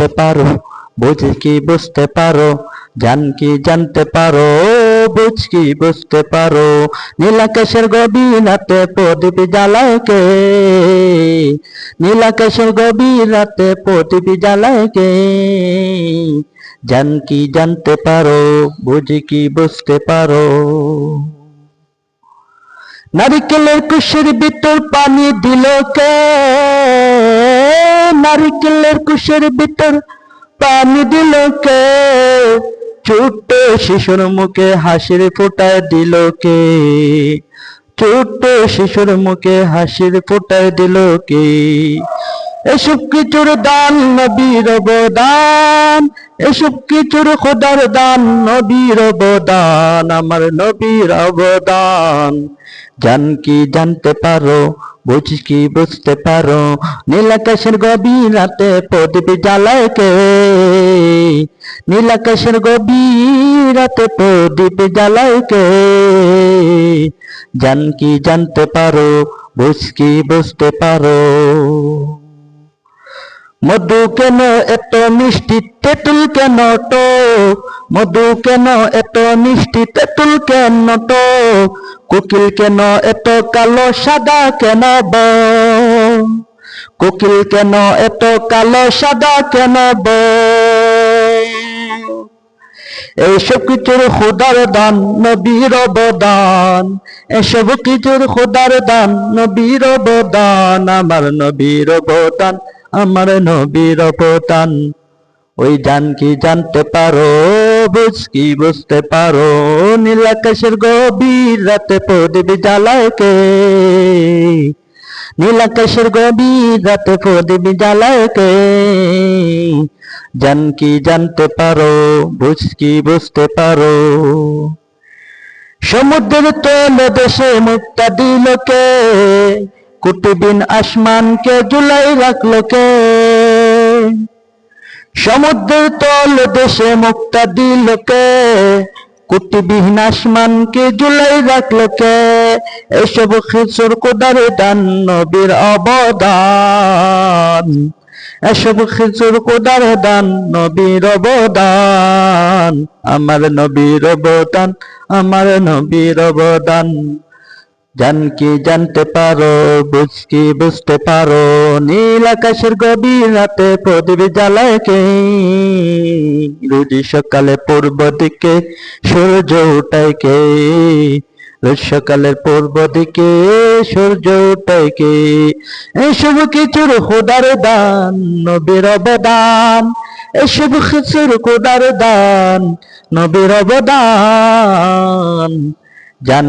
জানতে পারো, বুঝ কি বুঝতে পারো, জান কি জানতে পারো বুঝ কি বুঝতে পারো, নীলাকাশের গভীরাতে প্রদীপ জ্বালায় কে? নীলাকাশের গভীরাতে প্রদীপ জ্বালায় কে? জান কি জানতে পারো, বুঝ কি বুঝতে পারো? নারিকেলের কুশের ভিতর পানি দিল কে? নারিকেলের কুশের ভিতর পানি দিল কে? ছোট্ট শিশুর মুখে হাসির ফোটায় দিল কে? ছোট্ট শিশুর মুখে হাসির ফোটায় দিল কে? এসব কিছুর দান নবীর অবদান, এসব কিছুর খোদার দান নবীর অবদান, আমার নবীর অবদান। জান কি জানতে পারো, বুঝ কি বুঝতে পারো নীলাকাশের গভীরাতে প্রদীপ জ্বালায় কে? নীলাকাশের গভীরাতে প্রদীপ জ্বালায় কে? জান কি জানতে পারো, বুঝ কি বুঝতে পারো? মধু কেন এত মিষ্টি? তেঁতুল কেন তো মধু কেন এত মিষ্টি? তেঁতুল কেন তো কোকিল কেন এত কালো, সাদা কেন ব? কোকিল কেন এত কালো, সাদা কেন ব? এইসব কিছুর খুদার দান, নবীর অবদান। এসব কিছুর খুদার দান, নবীর অবদান, আমার নবীর অবদান। আমার নবীর অবদান। ওই জান কি জানতে পারো, বুঝ কি বুঝতে পারো? নীল আকাশের গভীর রাতে প্রদীপ জ্বালায় কে? নীল আকাশের গভীর রাতে প্রদীপ জ্বালায় কে? জান কি জানতে পারো, বুঝ কি বুঝতে পারো? সমুদ্রের তলে দেশে মুক্তা দিল কে? কুতুবিন আসমানকে জুলাই রাখল কে? সমুদ্রের তল দেশে মুক্তা দিল কে? কুটিবিহীন আসমানকে জুলাই রাখল কে? এসব খিচুর কোদারে দান নবীর অবদান। এসব খিচুর কোদার দান নবীর অবদান। আমার নবীর অবদান, আমার নবীর অবদান। জান কি জানতে পারো, বুঝ কি বুঝতে পারো, নীল আকাশের গভীর রাতে প্রদীপ জ্বালায় কে? রোজি সকালে পূর্ব দিকে সূর্য উঠায় কে? রোজ সকালের পূর্ব দিকে সূর্য উঠায় কে? এসব কিছুর খোদার দান, নবীর অবদান। এসব কিছুর খোদার দান, নবীর অবদান। জান